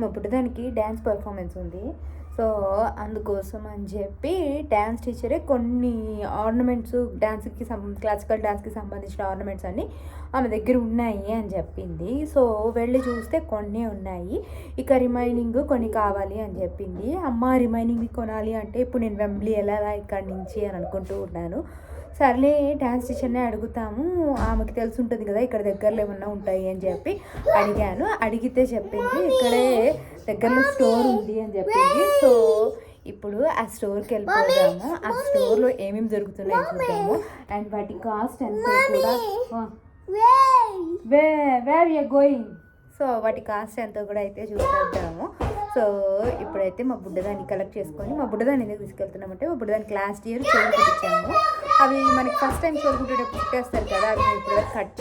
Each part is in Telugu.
మా పుట్టదానికి డ్యాన్స్ పర్ఫార్మెన్స్ ఉంది. సో అందుకోసం అని చెప్పి డ్యాన్స్ టీచరే కొన్ని ఆర్నమెంట్స్ డ్యాన్స్కి సం క్లాసికల్ డ్యాన్స్కి సంబంధించిన ఆర్నమెంట్స్ అన్నీ ఆమె దగ్గర ఉన్నాయి అని చెప్పింది. సో వెళ్ళి చూస్తే కొన్ని ఉన్నాయి. ఇక రిమైనింగ్ కొన్ని కావాలి అని చెప్పింది. అమ్మ రిమైనింగ్ కొనాలి అంటే ఇప్పుడు నేను వెంబ్లీ వెళ్ళాలా ఇక్కడి నుంచి అని అనుకుంటూ ఉన్నాను. సర్లే డ్యాన్స్ టీచర్నే అడుగుతాము. ఆమెకి తెలిసి ఉంటుంది కదా ఇక్కడ దగ్గరలో ఏమన్నా ఉంటాయి అని చెప్పి అడిగాను. అడిగితే చెప్పింది ఇక్కడే దగ్గరలో స్టోర్ ఉంది అని చెప్పింది. సో ఇప్పుడు ఆ స్టోర్కి వెళ్ళిపోదాము. ఆ స్టోర్లో ఏమేమి దొరుకుతున్నాయి చూద్దాము. అండ్ వాటి కాస్ట్ ఎంత కూడా way where you going. So వాటి కాస్ట్ ఎంతో కూడా అయితే చూసేద్దాము. సో ఇప్పుడైతే మా బుడ్డదాన్ని కలెక్ట్ చేసుకొని మా బుడ్డదాన్ని ఎందుకు తీసుకెళ్తున్నామంటే మా బుడ్డదాన్ని లాస్ట్ ఇయర్ చెవులు కుట్టించాము అవి మనకి ఫస్ట్ టైం చెవులు కుట్టేస్తారు కదా అవి మేము ఇప్పుడు కట్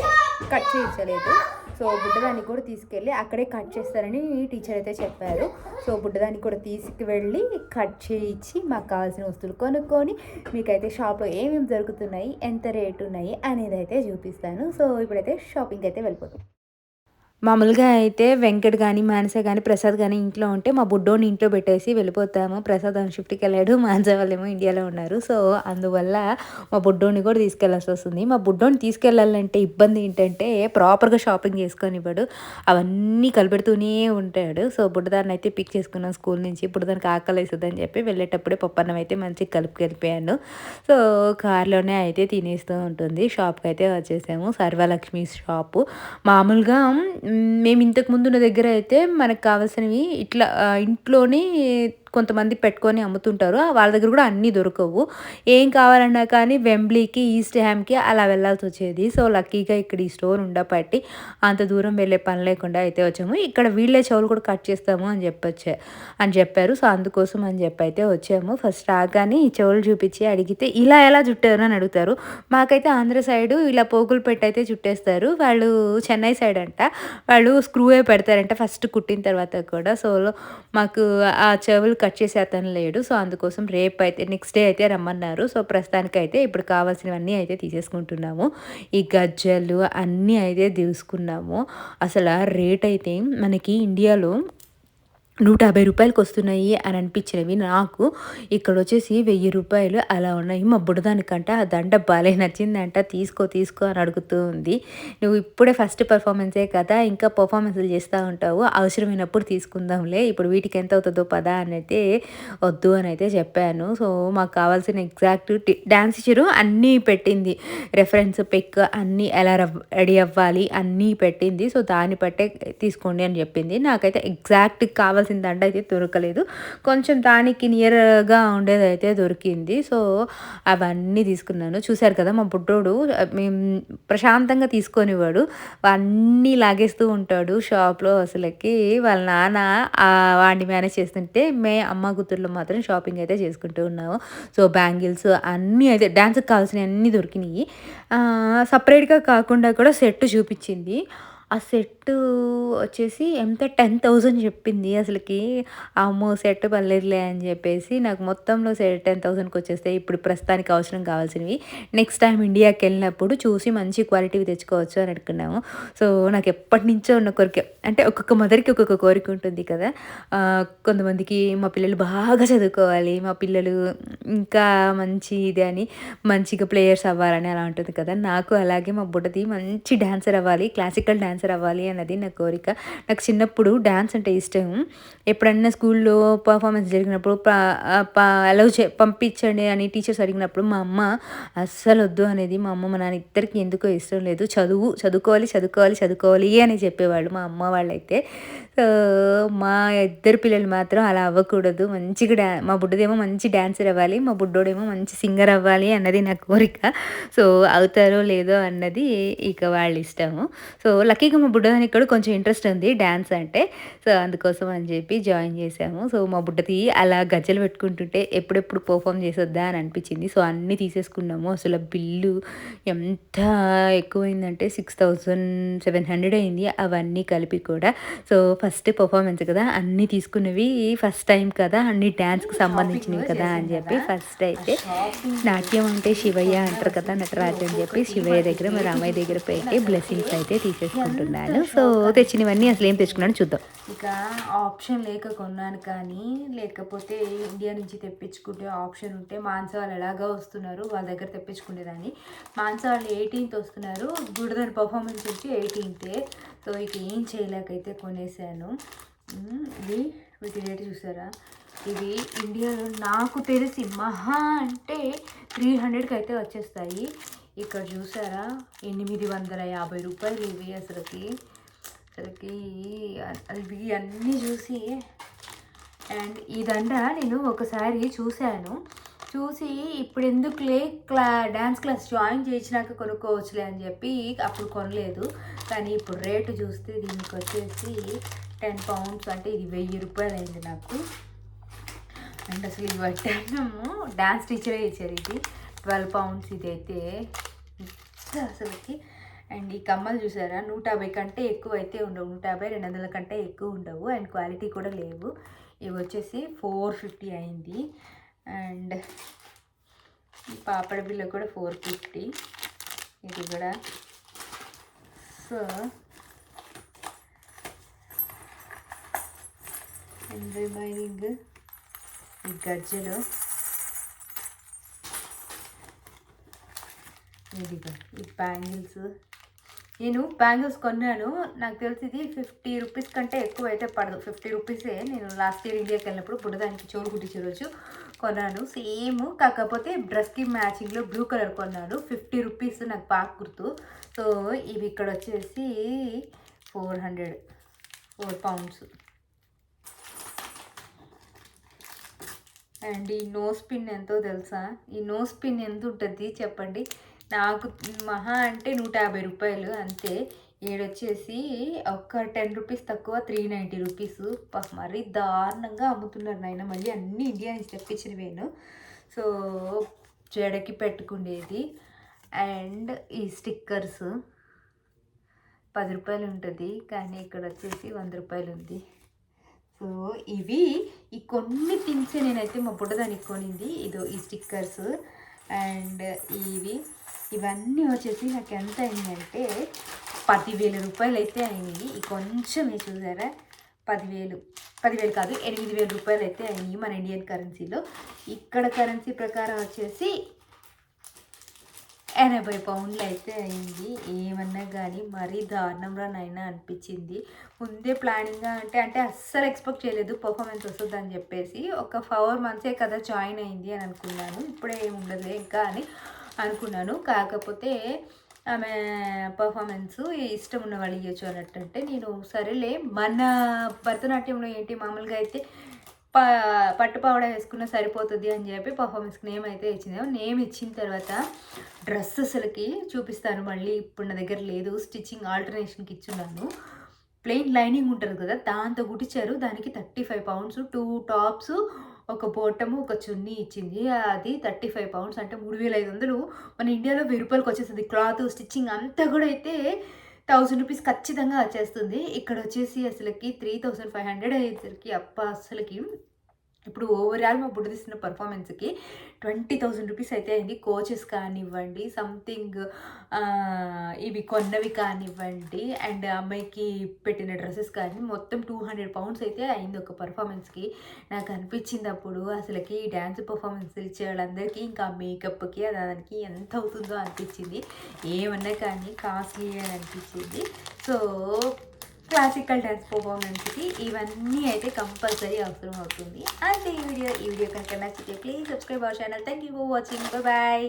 కట్ చేయించలేదు. సో బుడ్డదాన్ని కూడా తీసుకెళ్ళి అక్కడే కట్ చేస్తారని టీచర్ అయితే చెప్పారు. సో బుడ్డదాన్ని కూడా తీసుకువెళ్ళి కట్ చేయించి మాకు కావాల్సిన వస్తువులు కొనుక్కొని మీకైతే షాప్లో ఏమేమి దొరుకుతున్నాయి ఎంత రేటు ఉన్నాయి అనేది అయితే చూపిస్తాను. సో ఇప్పుడైతే షాపింగ్ అయితే వెళ్ళిపోతాం. మామూలుగా అయితే వెంకట్ కానీ మానస కానీ ప్రసాద్ కానీ ఇంట్లో ఉంటే మా బుడ్డోని ఇంట్లో పెట్టేసి వెళ్ళిపోతాము. ప్రసాద్ అని షిఫ్ట్కి వెళ్ళాడు. మానస వాళ్ళేమో ఇండియాలో ఉన్నారు. సో అందువల్ల మా బుడ్డోని కూడా తీసుకెళ్ళాల్సి వస్తుంది. మా బుడ్డోని తీసుకెళ్ళాలంటే ఇబ్బంది ఏంటంటే ప్రాపర్గా షాపింగ్ చేసుకొని ఇవ్వడు. అవన్నీ కలిపెడుతూనే ఉంటాడు. సో బుడ్డదాన్ని అయితే పిక్ చేసుకున్నాను స్కూల్ నుంచి. బుడ్డదానికి ఆకలి వేస్తుంది అని చెప్పి వెళ్ళేటప్పుడే పప్పన్నం అయితే మంచిగా కలిపాను సో కార్లోనే అయితే తినేస్తూ ఉంటుంది. షాప్కి అయితే వచ్చేసాము. సర్వలక్ష్మి షాపు మామూలుగా మేము ఇంతకు ముందు ఉన్న దగ్గర అయితే మనకు కావాల్సినవి ఇట్లా ఇంట్లోనే కొంతమంది పెట్టుకొని అమ్ముతుంటారు. వాళ్ళ దగ్గర కూడా అన్నీ దొరకవు. ఏం కావాలన్నా కానీ వెంబ్లీకి ఈస్ట్ హ్యామ్కి అలా వెళ్ళాల్సి వచ్చేది. సో లక్కీగా ఇక్కడ ఈ స్టోర్ ఉండబట్టి అంత దూరం వెళ్ళే పని లేకుండా అయితే వచ్చాము. ఇక్కడ వీళ్ళే చెవులు కూడా కట్ చేస్తాము అని చెప్పొచ్చే అని చెప్పారు. సో అందుకోసం అని చెప్పి అయితే వచ్చాము. ఫస్ట్ రాగానే ఈ చెవులు చూపించి అడిగితే ఇలా ఎలా చుట్టారు అని అడుగుతారు. మాకైతే ఆంధ్ర సైడు ఇలా పోగులు పెట్టి అయితే చుట్టేస్తారు వాళ్ళు చెన్నై సైడ్ అంట. వాళ్ళు స్క్రూవే పెడతారంట ఫస్ట్ కుట్టిన తర్వాత కూడా. సో మాకు ఆ చెవులు కట్ చేసే అతను లేడు. సో అందుకోసం రేపు అయితే నెక్స్ట్ డే అయితే రమ్మన్నారు. సో ప్రస్తుతానికి అయితే ఇప్పుడు కావాల్సినవన్నీ అయితే తీసేసుకుంటున్నాము. ఈ గజ్జలు అన్నీ అయితే తీసుకున్నాము. అసలు రేట్ అయితే మనకి ఇండియాలో నూట యాభై రూపాయలకి వస్తున్నాయి అని అనిపించినవి. నాకు ఇక్కడ వచ్చేసి వెయ్యి రూపాయలు అలా ఉన్నాయి. మా బుడదానికంట ఆ దండ బాలే నచ్చిందంట. తీసుకో తీసుకో అని అడుగుతూ ఉంది. నువ్వు ఇప్పుడే ఫస్ట్ పర్ఫార్మెన్సే కదా ఇంకా పర్ఫార్మెన్స్లు చేస్తూ ఉంటావు. అవసరమైనప్పుడు తీసుకుందాంలే. ఇప్పుడు వీటికి ఎంత అవుతుందో పదా అని అయితే వద్దు అని అయితే చెప్పాను. సో మాకు కావాల్సిన ఎగ్జాక్ట్ డ్యాన్స్ టీచరు అన్నీ పెట్టింది. రెఫరెన్స్ పిక్ అన్నీ ఎలా రెడీ అవ్వాలి అన్నీ పెట్టింది. సో దాన్ని బట్టే తీసుకోండి అని చెప్పింది. నాకైతే ఎగ్జాక్ట్ కావాల్సిన కావాల్సిన దండ అయితే దొరకలేదు. కొంచెం దానికి నియర్గా ఉండేది అయితే దొరికింది. సో అవన్నీ తీసుకున్నాను. చూశారు కదా మా బుడ్డోడు మేము ప్రశాంతంగా తీసుకొనివాడు. అన్నీ లాగేస్తూ ఉంటాడు షాప్లో అసలుకి. వాళ్ళ నాన్న వాడిని మేనేజ్ చేస్తుంటే మే అమ్మ కూతుర్లో మాత్రం షాపింగ్ అయితే చేసుకుంటూ ఉన్నాము. సో బ్యాంగిల్స్ అన్నీ అయితే డ్యాన్స్కి కావాల్సినవి అన్నీ దొరికినాయి. సపరేట్గా కాకుండా కూడా సెట్ చూపించింది. ఆ సెట్ వచ్చేసి ఎంత టెన్ థౌజండ్ చెప్పింది అసలుకి. అమ్మో సెట్ పర్లేదులే అని చెప్పేసి నాకు మొత్తంలో సెట్ టెన్ థౌజండ్కి వచ్చేస్తే ఇప్పుడు ప్రస్తుతానికి అవసరం కావాల్సినవి. నెక్స్ట్ టైం ఇండియాకి వెళ్ళినప్పుడు చూసి మంచి క్వాలిటీవి తెచ్చుకోవచ్చు అని అనుకున్నాము. సో నాకు ఎప్పటి నుంచో ఉన్న కోరిక అంటే ఒక్కొక్క మదర్కి ఒక్కొక్క కోరిక ఉంటుంది కదా. కొంతమందికి మా పిల్లలు బాగా చదువుకోవాలి మా పిల్లలు ఇంకా మంచి ఇది అని మంచిగా ప్లేయర్స్ అవ్వాలని అలా ఉంటుంది కదా. నాకు అలాగే మా బుడ్డది మంచి డాన్సర్ అవ్వాలి క్లాసికల్ డాన్సర్ అవ్వాలి అన్నది నా కోరిక. నాకు చిన్నప్పుడు డాన్స్ అంటే ఇష్టం. ఎప్పుడన్నా స్కూల్లో పర్ఫార్మెన్స్ జరిగినప్పుడు అలౌ చే పంపించండి అని టీచర్స్ అడిగినప్పుడు మా అమ్మ అస్సలు వద్దు అనేది మా అమ్మ మా నాన్న ఇద్దరికి ఎందుకో ఇష్టం లేదు. చదువు చదువుకోవాలి చదువుకోవాలి చదువుకోవాలి అని చెప్పేవాళ్ళు మా అమ్మ వాళ్ళైతే. సో మా ఇద్దరు పిల్లలు మాత్రం అలా అవ్వకూడదు. మంచిగా డా మా బుడ్డదేమో మంచి డాన్సర్ అవ్వాలి మా బుడ్డోడేమో మంచి సింగర్ అవ్వాలి అన్నది నా కోరిక. సో అవుతారో లేదో అన్నది ఇక వాళ్ళ ఇష్టము. సో లక్కీగా మా బుడ్డదానికి కూడా కొంచెం ఇంట్రెస్ట్ ఉంది డ్యాన్స్ అంటే. సో అందుకోసం అని చెప్పి జాయిన్ చేసాము సో మా బుడ్డది అలా గజ్జలు పెట్టుకుంటుంటే ఎప్పుడెప్పుడు పర్ఫామ్ చేసొద్దా అని అనిపించింది. సో అన్నీ తీసేసుకున్నాము. అసలు బిల్లు ఎంత ఎక్కువైందంటే సిక్స్ థౌజండ్ సెవెన్ హండ్రెడ్ అయింది. అవన్నీ కలిపి కూడా. సో ఫస్ట్ పర్ఫార్మెన్స్ కదా. అన్నీ తీసుకున్నవి ఫస్ట్ టైం కదా. అన్ని డ్యాన్స్కి సంబంధించినవి కదా అని చెప్పి ఫస్ట్ అయితే నాట్యం అంటే శివయ్య అంటారు కదా నటరాజు అని చెప్పి శివయ్య దగ్గర మరి అమ్మాయి దగ్గర పెట్టి బ్లెస్సింగ్స్ అయితే తీసేసుకున్నాము. అనుకుంటున్నాను. సో తెచ్చినవన్నీ అసలు ఏం తెచ్చుకున్నాను చూద్దాం. ఇక ఆప్షన్ లేక కొన్నాను కానీ లేకపోతే ఇండియా నుంచి తెప్పించుకుంటే ఆప్షన్ ఉంటే మాన్సా వాళ్ళు ఎలాగా వస్తున్నారు వాళ్ళ దగ్గర తెప్పించుకునేదాన్ని. మాన్సా వాళ్ళు ఎయిటీన్త్ వస్తున్నారు గుడిదాని పర్ఫార్మెన్స్ వచ్చి ఎయిటీన్తే సో ఇక ఏం చేయలేకైతే కొనేసాను. ఇది వీటి రేట్ చూసారా? ఇవి ఇండియాలో నాకు తెలిసి మహా అంటే త్రీ హండ్రెడ్కి అయితే వచ్చేస్తాయి. ఇక్కడ చూసారా? ఎనిమిది వందల యాభై రూపాయలు ఇవి అసలుకి. అసలుకి అవి అన్నీ చూసి అండ్ ఈ దండ నేను ఒకసారి చూశాను. చూసి ఇప్పుడు ఎందుకులే క్లా డ్యాన్స్ క్లాస్ జాయిన్ చేసినాక కొనుక్కోవచ్చులే అని చెప్పి అప్పుడు కొనలేదు. కానీ ఇప్పుడు రేటు చూస్తే దీనికి వచ్చేసి టెన్ పౌండ్స్ అంటే ఇది వెయ్యి రూపాయలు అయింది నాకు. అండ్ అసలు ఇది పట్టాము డ్యాన్స్ టీచరే ఇచ్చారు ఇది. ట్వెల్వ్ పౌండ్స్ ఇది అయితే అసలుకి. అండ్ ఈ కమ్మలు చూసారా? నూట యాభై కంటే ఎక్కువ అయితే ఉండవు. నూట యాభై రెండు వందల కంటే ఎక్కువ ఉండవు. అండ్ క్వాలిటీ కూడా లేవు. ఇవి వచ్చేసి ఫోర్ ఫిఫ్టీ అయింది. అండ్ ఈ పాపడ బిల్ల కూడా ఫోర్ ఫిఫ్టీ ఇది కూడా. సో అండ్ రిమైనింగ్ ఈ గజ్జలు. ఇదిగో ఈ బ్యాంగిల్స్. నేను బ్యాంగిల్స్ కొన్నాను. నాకు తెలిసి ఇది ఫిఫ్టీ రూపీస్ కంటే ఎక్కువ అయితే పడదు. ఫిఫ్టీ రూపీసే నేను లాస్ట్ ఇయర్ ఇండియాకి వెళ్ళినప్పుడు బుడదానికి చోటు కుట్టించే రోజు కొన్నాను. సేమ్ కాకపోతే డ్రెస్కి మ్యాచింగ్లో బ్లూ కలర్ కొన్నాను. ఫిఫ్టీ రూపీస్ నాకు బాగా గుర్తు. సో ఇవి ఇక్కడ వచ్చేసి four hundred four pounds. And ఈ నోస్ పిన్ ఎంతో తెలుసా? ఈ నోస్ పిన్ ఎంత ఉంటుంది చెప్పండి. నాకు మహా అంటే నూట యాభై రూపాయలు అంతే. ఏడొచ్చేసి ఒక టెన్ రూపీస్ తక్కువ త్రీ నైంటీ రూపీస్. మరీ దారుణంగా అమ్ముతున్నారు నాయన. మళ్ళీ అన్నీ ఇండియా నుంచి తెప్పించినవేను సో జడకి పెట్టుకునేది అండ్ ఈ స్టిక్కర్స్. పది రూపాయలు ఉంటుంది కానీ ఇక్కడ వచ్చేసి వంద రూపాయలు ఉంది. సో ఇవి ఈ కొన్ని థింగ్స్ నేనైతే మా బుడ్డదానికి కొనింది. ఇదో ఈ స్టిక్కర్స్. అండ్ ఇవి ఇవన్నీ వచ్చేసి నాకు ఎంత అయిందంటే పదివేల రూపాయలు అయితే అయినాయి. ఈ మీరు చూసారా? పదివేలు. పదివేలు కాదు ఎనిమిది వేల రూపాయలు అయితే అయినాయి మన ఇండియన్ కరెన్సీలో. ఇక్కడ కరెన్సీ ప్రకారం వచ్చేసి ఎనభై పౌండ్లు అయితే అయింది. ఏమన్నా కానీ మరీ దారుణంగా నైనా అనిపించింది. ముందే ప్లానింగ్గా అంటే అంటే అస్సలు ఎక్స్పెక్ట్ చేయలేదు పర్ఫార్మెన్స్ వస్తుంది అని చెప్పేసి. ఒక ఫోర్ మంత్సే కదా జాయిన్ అయింది అని అనుకున్నాను. ఇప్పుడే ఏమి ఉండదులే. ఇంకా అని అనుకున్నాను. కాకపోతే ఆమె పర్ఫార్మెన్స్ ఇష్టం ఉన్న వాళ్ళు ఇవ్వచ్చు అన్నట్టంటే నేను సరేలే మన భరతనాట్యంలో ఏంటి మామూలుగా అయితే ప పట్టుపావడ వేసుకున్న సరిపోతుంది అని చెప్పి పర్ఫార్మెన్స్కి నేమ్ అయితే ఇచ్చింది. నేమ్ ఇచ్చిన తర్వాత డ్రెస్ అసలుకి చూపిస్తాను. మళ్ళీ ఇప్పుడు నా దగ్గర లేదు. స్టిచ్చింగ్ ఆల్టర్నేషన్కి ఇచ్చున్నాను. ప్లెయిన్ లైనింగ్ ఉంటుంది కదా దాంతో కుట్టించారు. దానికి thirty five pounds two tops ఒక బోటము ఒక చున్నీ ఇచ్చింది. అది థర్టీ ఫైవ్ పౌండ్స్ అంటే మూడు వేల ఐదు వందలు. మన ఇండియాలో వెయ్యి రూపాయలకి వచ్చేస్తుంది. క్లాత్ స్టిచ్చింగ్ అంతా కూడా అయితే థౌసండ్ రూపీస్ ఖచ్చితంగా వచ్చేస్తుంది. ఇక్కడ వచ్చేసి అసలుకి త్రీ థౌసండ్ ఫైవ్ హండ్రెడ్ అయ్యేసరికి అప్ప అసలుకి ఇప్పుడు ఓవరాల్ మా బుడ్డ తీసిన పర్ఫార్మెన్స్కి ట్వంటీ థౌజండ్ రూపీస్ అయితే అయింది కోచెస్ కానివ్వండి సంథింగ్ ఇవి కొన్నవి కానివ్వండి అండ్ అమ్మాయికి పెట్టిన డ్రెస్సెస్ కానీ మొత్తం టూ హండ్రెడ్ పౌండ్స్ అయితే అయింది ఒక పర్ఫార్మెన్స్కి నాకు అనిపించింది అప్పుడు అసలుకి ఈ డ్యాన్స్ పర్ఫార్మెన్స్ ఇచ్చే వాళ్ళందరికీ ఇంకా మేకప్కి దానికి ఎంత అవుతుందో అనిపించింది. ఏమన్నా కానీ కాస్ట్లీ అని అనిపించింది. సో క్లాసికల్ డ్యాన్స్ పర్ఫార్మెన్స్కి ఇవన్నీ అయితే కంపల్సరీ అవసరం అవుతుంది. అండ్ ఈ వీడియో ఈ వీడియో కనుక నచ్చితే please subscribe our channel thank you for watching bye